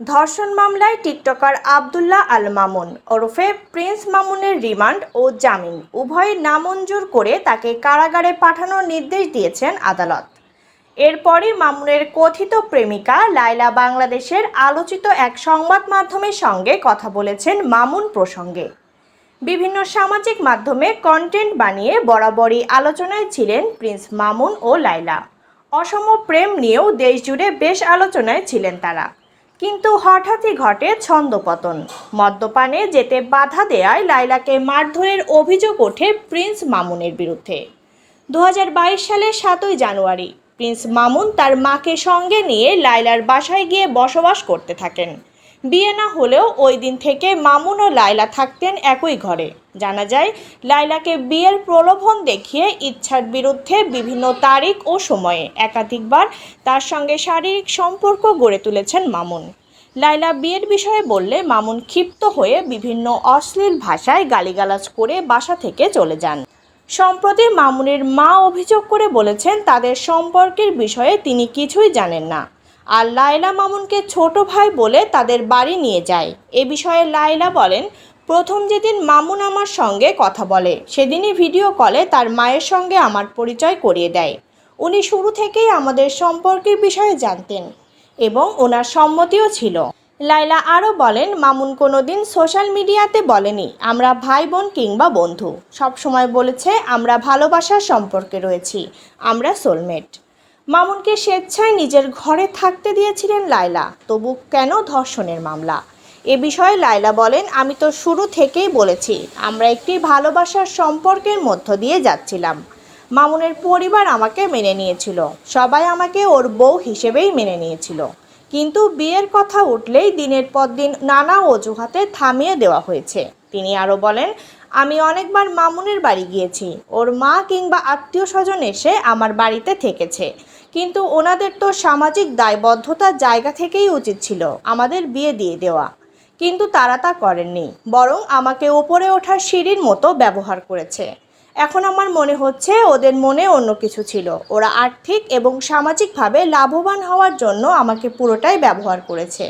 ধর্ষণ মামলায় টিকটকার আবদুল্লাহ আল মামুন ওরফে প্রিন্স মামুনের রিমান্ড ও জামিন উভয় নামঞ্জুর করে তাকে কারাগারে পাঠানোর নির্দেশ দিয়েছেন আদালত। এরপরই মামুনের কথিত প্রেমিকা লাইলা বাংলাদেশের আলোচিত এক সংবাদ মাধ্যমের সঙ্গে কথা বলেছেন মামুন প্রসঙ্গে। বিভিন্ন সামাজিক মাধ্যমে কন্টেন্ট বানিয়ে বরাবরই আলোচনায় ছিলেন প্রিন্স মামুন ও লাইলা অসম প্রেম নিয়েও দেশজুড়ে বেশ আলোচনায় ছিলেন তারা। কিন্তু হঠাৎই ঘটে ছন্দপতন। মদ্যপানে যেতে বাধা দেয়ায় লাইলাকে মারধরের অভিযোগ ওঠে প্রিন্স মামুনের বিরুদ্ধে। দু হাজার বাইশ সালের সাতই জানুয়ারি, প্রিন্স মামুন তার মাকে সঙ্গে নিয়ে লাইলার বাসায় গিয়ে বসবাস করতে থাকেন। বিয়ে না হলেও ওই দিন থেকে মামুন ও লাইলা থাকতেন একই ঘরে। জানা যায় লাইলাকে বিয়ের প্রলোভন দেখিয়ে ইচ্ছার বিরুদ্ধে বিভিন্ন তারিখ ও সময়ে একাধিকবার তার সঙ্গে শারীরিক সম্পর্ক গড়ে তুলেছেন মামুন। লাইলা বিয়ের বিষয়ে বললে, মামুন ক্ষিপ্ত হয়ে বিভিন্ন অশ্লীল ভাষায় গালিগালাজ করে বাসা থেকে চলে যান। সম্প্রতি মামুনের মা অভিযোগ করে বলেছেন, তাদের সম্পর্কের বিষয়ে তিনি কিছুই জানেন না। আর লায়লা মামুনকে ছোট ভাই বলে তাদের বাড়ি নিয়ে যায়। এ বিষয়ে লায়লা বলেন, প্রথম যেদিন মামুন আমার সঙ্গে কথা বলে, সেদিনই ভিডিও কলে তার মায়ের সঙ্গে আমার পরিচয় করিয়ে দেয়। উনি শুরু থেকেই আমাদের সম্পর্কের বিষয়ে জানতেন এবং ওনার সম্মতিও ছিল। লাইলা আরও বলেন, মামুন কোনোদিন সোশ্যাল মিডিয়াতে বলেনি, আমরা ভাই বোন কিংবা বন্ধু। সবসময় বলেছে, আমরা ভালোবাসার সম্পর্কে রয়েছি, আমরা সোলমেট। মামুনকে স্বেচ্ছায় নিজের ঘরে থাকতে দিয়েছিলেন লায়লা। তবু কেন ধর্ষণের মামলা? এ বিষয়ে লায়লা বলেন, আমি তো শুরু থেকেই বলেছি, আমরা একটি ভালোবাসার সম্পর্কের মধ্য দিয়ে যাচ্ছিলাম। মামুনের পরিবার আমাকে মেনে নিয়েছিল। সবাই আমাকে ওর বউ হিসেবেই মেনে নিয়েছিল। কিন্তু বিয়ের কথা উঠলেই দিনের পর দিন নানা অজুহাতে থামিয়ে দেওয়া হয়েছে। তিনি আরও বলেন, আমি অনেকবার মামুনের বাড়ি গিয়েছি। ওর মা কিংবা আত্মীয় স্বজন এসে আমার বাড়িতে থেকেছে। কিন্তু ওনাদের তো সামাজিক দায়বদ্ধতার জায়গা থেকেই উচিত ছিল আমাদের বিয়ে দিয়ে দেওয়া। কিন্তু তারা তা করেননি, বরং আমাকে ওপরে ওঠার সিঁড়ির মতো ব্যবহার করেছে। এখন আমার মনে হচ্ছে ওদের মনে অন্য কিছু ছিল। ওরা আর্থিক এবং সামাজিকভাবে লাভবান হওয়ার জন্য আমাকে পুরোটাই ব্যবহার করেছে।